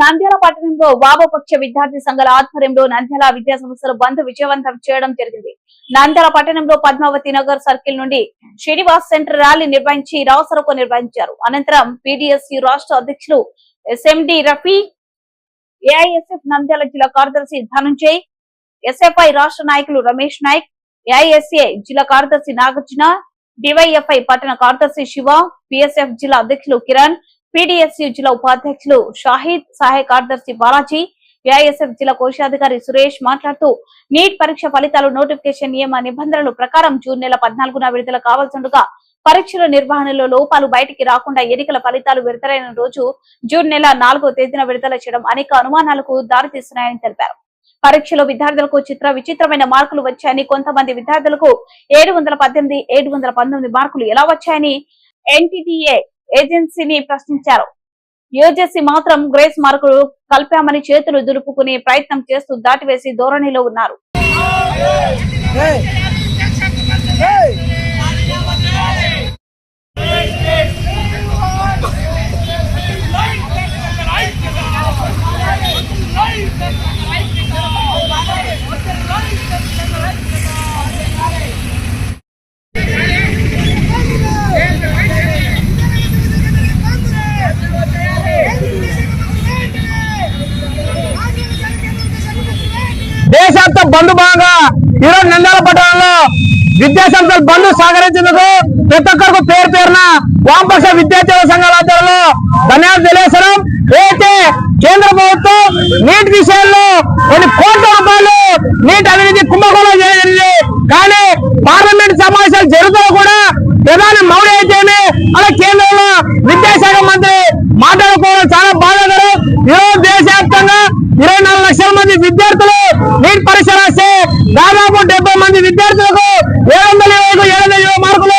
నంద్యాల పట్టణంలో వామపక్ష విద్యార్థి సంఘాల ఆధ్వర్యంలో నంద్యాల విద్యా సంస్థలు బంద్ విజయవంతం చేయడం జరిగింది. నంద్యాల పట్టణంలో పద్మావతి నగర్ సర్కిల్ నుండి శ్రీనివాస్ సెంటర్ ర్యాలీ నిర్వహించి రావసరకు నిర్వహించారు. అనంతరం పీడీఎస్సీ రాష్ట్ర అధ్యక్షులు ఎస్ఎండి రఫీ ఏఐఎస్ఎఫ్ నంద్యాల జిల్లా కార్యదర్శి ధనుంజయ్ ఎస్ఎఫ్ఐ రాష్ట్ర నాయకులు రమేష్ నాయక్ ఏఐఎస్ఏ జిల్లా కార్యదర్శి నాగార్జున డివైఎఫ్ఐ పట్టణ కార్యదర్శి శివ పిఎస్ఎఫ్ జిల్లా అధ్యక్షులు కిరణ్ పీడీఎస్యు జిల్లా ఉపాధ్యక్షులు షాహిద్ సహాయ కార్యదర్శి బాలాజీ ఏఐఎస్ఎఫ్ జిల్లా కోశాధికారి సురేష్ మాట్లాడుతూ నీట్ పరీక్ష ఫలితాలు నోటిఫికేషన్ నియమ నిబంధనల ప్రకారం జూన్ నెల పద్నాలుగున విడుదల కావాల్సిండగా పరీక్షల నిర్వహణలో లోపాలు బయటికి రాకుండా ఎన్నికల ఫలితాలు విడుదలైన రోజు జూన్ నెల నాలుగో తేదీన విడుదల చేయడం అనేక అనుమానాలకు దారితీస్తున్నాయని తెలిపారు. పరీక్షలో విద్యార్థులకు చిత్ర విచిత్రమైన మార్కులు వచ్చాయని కొంతమంది విద్యార్థులకు ఏడు వందల పద్దెనిమిది ఏడు వందల పంతొమ్మిది మార్కులు ఎలా వచ్చాయని ఎన్టీటీఏ ఏజెన్సీని ప్రశ్నించారు. యూజెసి మాత్రం గ్రేస్ మార్కులు కలిపామని చేతులు దులుపుకునే ప్రయత్నం చేస్తూ దాటివేసి ధోరణిలో ఉన్నారు. బంద్ భాగంగా ఈరోజు నంద్యాల పట్టణంలో విద్యాసంస్థలు బంద్ సహకరించేందుకు ప్రతి ఒక్కరికి పేరు పేరున వామపక్ష విద్యార్థుల సంఘాల ఆధ్వర్యంలో ధన్యవాదాలు తెలియజేస్తున్నాం. అయితే కేంద్ర ప్రభుత్వం నీట్ విషయంలో కొన్ని కోట్ల రూపాయలు నీట్ అభివృద్ధి కుంభకోణం జరిగింది కానీ పార్లమెంట్ సమావేశాలు జరుగుతూ కూడా ప్రధాని మౌడి అయితేనే అలా కేంద్రంలో విద్యాశాఖ మంత్రి మాట్లాడుకోవడం చాలా బాధాకరం. ఈరోజు దేశవ్యాప్తంగా ఇరవై నాలుగు లక్షల మంది విద్యార్థులు దాదాపు డెబ్బై మంది విద్యార్థులకు ఏడు వందల ఇరవై ఏడు వందల ఇరవై మార్కులు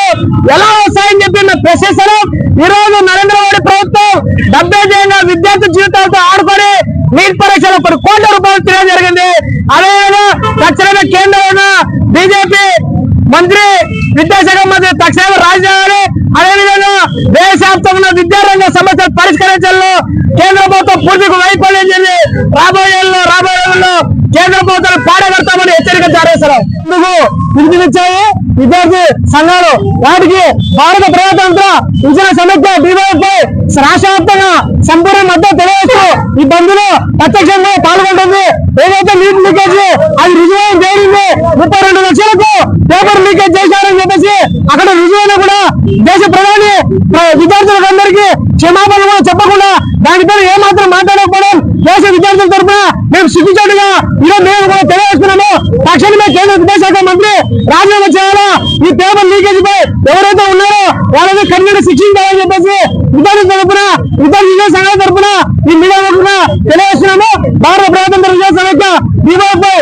ఎలా వస్తాయని చెప్పిన మేము ఈ రోజు నరేంద్ర మోడీ ప్రభుత్వం డెబ్బై జయంగా విద్యార్థి జీవితాలతో ఆడుకొని నీట్ పరీక్షలు కొన్ని కోట్ల రూపాయలు తిరగడం జరిగింది. అదేవిధంగా తక్షణమే కేంద్రంలో బీజేపీ మంత్రి విద్యాశాఖ మంత్రి తక్షణమే రాజధాని అదేవిధంగా దేశవ్యాప్తంగా విద్యారంగ సమస్యలు పరిష్కరించడంలో కేంద్ర ప్రభుత్వం పూర్తిగా వైఫల్యం చెంది రాబోయే రాబోయే కేంద్ర కేంద్ర ప్రభుత్వాన్ని కూడా హెచ్చరిక జారీ చేశారు. పిలుపునిచ్చాయి విద్యార్థి సంఘాలు. వాటికి భారత ప్రజాతంత్ర ఇచ్చిన సమైక్య డివైపై రాష్ట్ర వ్యాప్తంగా సంపూర్ణ మద్దతు తెలియజేస్తూ ఈ బంద్లో ప్రత్యక్షంగా పాల్గొంటుంది. ఏదైతే నీటి లీకేజ్ అది రుజువైన తేలింది. ముప్పై రెండు లక్షలకు పేపర్ లీకేజ్ చేశారని చెప్పేసి అక్కడ రుజువైన కూడా దేశ ప్రధాని ప్ర- విద్యార్థులందరికీ క్షమాపణ కూడా చెప్పకుండా దానిపై ఏమాత్రం మాట్లాడారు దేశ విద్యార్థుల తరఫున మేము సిగ్గుచాటుగా ఈరోజు మేము కూడా తెలియజేస్తున్నాము. తక్షణమే కేంద్ర విద్యాశాఖ మంత్రి రాజీనామా చేయాలా? ఈ పేపర్ లీకేజ్ పై ఎవరైతే ఉన్నారో వాళ్ళని కన్నీడు శిక్షించాలని చెప్పేసి విద్యార్థుల తరఫున విద్యార్థి విద్యా సంఘాల తరఫున ఈ మీడియా తరఫున తెలియజేస్తున్నాము. భారత ప్రభుత్వం విద్యా సమైక్య దీపావళిపై